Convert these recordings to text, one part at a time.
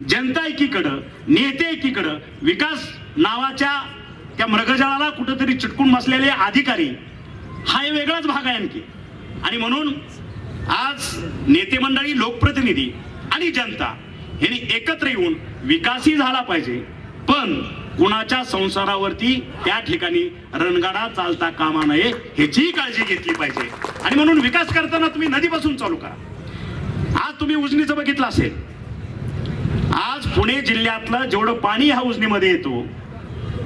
जनता एकीकडं नेते एकीकडं विकास नावाच्या त्या मृगजळाला कुठंतरी चिटकून बसलेले अधिकारी हा एक वेगळाच भाग आहे आणखी. आणि म्हणून आज नेते मंडळी लोकप्रतिनिधी आणि जनता यांनी एकत्र येऊन विकासही झाला पाहिजे. पण कुणाच्या संसारावरती त्या ठिकाणी रणगाडा चालता कामा नये ह्याचीही काळजी घेतली पाहिजे. आणि म्हणून विकास करताना तुम्ही नदीपासून चालू करा. आज तुम्ही उजनीचं बघितलं असेल आज पुणे जिल्ह्यातलं जेवढं पाणी ह्या उजनीमध्ये येतो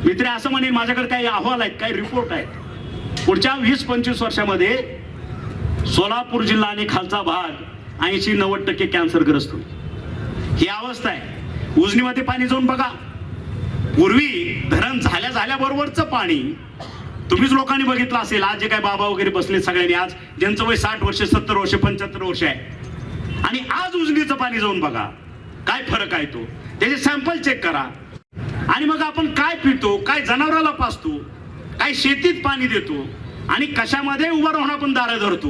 मित्र असं म्हणेन माझ्याकडे काही अहवाल आहेत काही रिपोर्ट आहेत. पुढच्या वीस पंचवीस वर्षामध्ये सोलापूर जिल्हा आणि खालचा भाग ऐंशी नव्वद टक्के कॅन्सरग्रस्त होईल. ही अवस्था आहे. उजनीमध्ये पाणी जाऊन बघा. पूर्वी धरण झाल्या झाल्याबरोबरचं पाणी तुम्हीच लोकांनी बघितलं असेल. आज जे काय बाबा वगैरे बसले सगळ्यांनी आज ज्यांचं वय साठ वर्ष सत्तर वर्ष पंच्याहत्तर वर्ष आहे. आणि आज उजनीचं पाणी जाऊन बघा. काय फरक आहे तो? त्याचे सॅम्पल चेक करा. आणि मग आपण काय पितो काय जनावराला पाचतो काय शेतीत पाणी देतो आणि कशामध्ये उभा राहून आपण दारं धरतो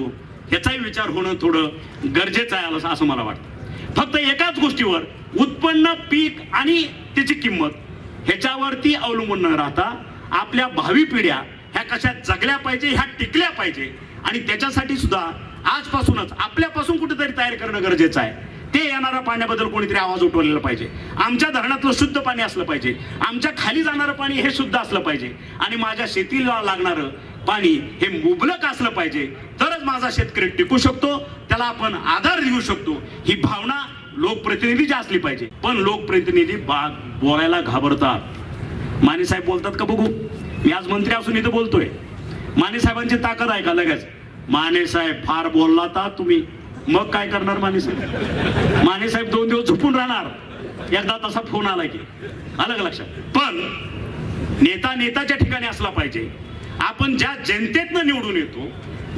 ह्याचाही विचार होणं थोडं गरजेचं आहे असं- असं मला वाटतं. फक्त एकाच गोष्टीवर उत्पन्न पीक आणि त्याची किंमत ह्याच्यावरती अवलंबून न राहता आपल्या भावी पिढ्या ह्या कशा जगल्या पाहिजे ह्या टिकल्या पाहिजे आणि त्याच्यासाठी सुद्धा आजपासूनच आपल्यापासून कुठेतरी तयार करणं गरजेचं आहे. ते येणाऱ्या पाण्याबद्दल कोणीतरी आवाज उठवलेला पाहिजे. आमच्या धरणातलं शुद्ध पाणी असलं पाहिजे. आमच्या खाली जाणारं पाणी हे शुद्ध असलं पाहिजे. आणि माझ्या शेतीला लागणारं पाणी हे मुबलक असलं पाहिजे. तरच माझा शेतकरी टिकू शकतो. त्याला आपण आधार देऊ शकतो. ही भावना लोकप्रतिनिधीची असली पाहिजे. पण लोकप्रतिनिधी बा बोलायला घाबरतात. माने साहेब बोलतात का बघू? मी आज मंत्री असून इथं बोलतोय. माने साहेबांची ताकद आहे का लगेच? माने साहेब फार बोलला तुम्ही. मग काय करणार माने साहेब? माने साहेब दोन दिवस झोपून राहणार. एकदा तसा फोन आला की. आलं का लक्षात? पण नेता नेताच्या ठिकाणी असला पाहिजे. आपण ज्या जनतेतनं निवडून येतो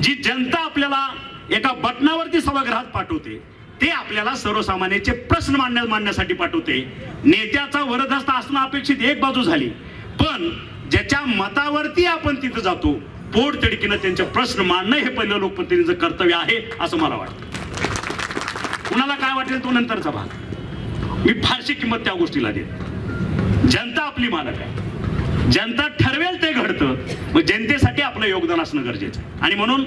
जी जनता आपल्याला एका बटनावरती सभागृहात पाठवते ते आपल्याला सर्वसामान्याचे प्रश्न मांडण्या मांडण्यासाठी पाठवते. नेत्याचा वरदहस्त असणं अपेक्षित एक बाजू झाली. पण ज्याच्या मतावरती आपण तिथं जातो पोट तिडकीनं त्यांचे प्रश्न मांडणं हे पहिलं लोकप्रतिनिधीचं कर्तव्य आहे असं मला वाटतं. कुणाला काय वाटेल तो नंतरचा भाग. मी फारशी किंमत त्या गोष्टीला देत जनता आपली मालक आहे. जनता ठरवेल ते घडतं मग जनतेसाठी आपलं योगदान असणं गरजेचं आणि म्हणून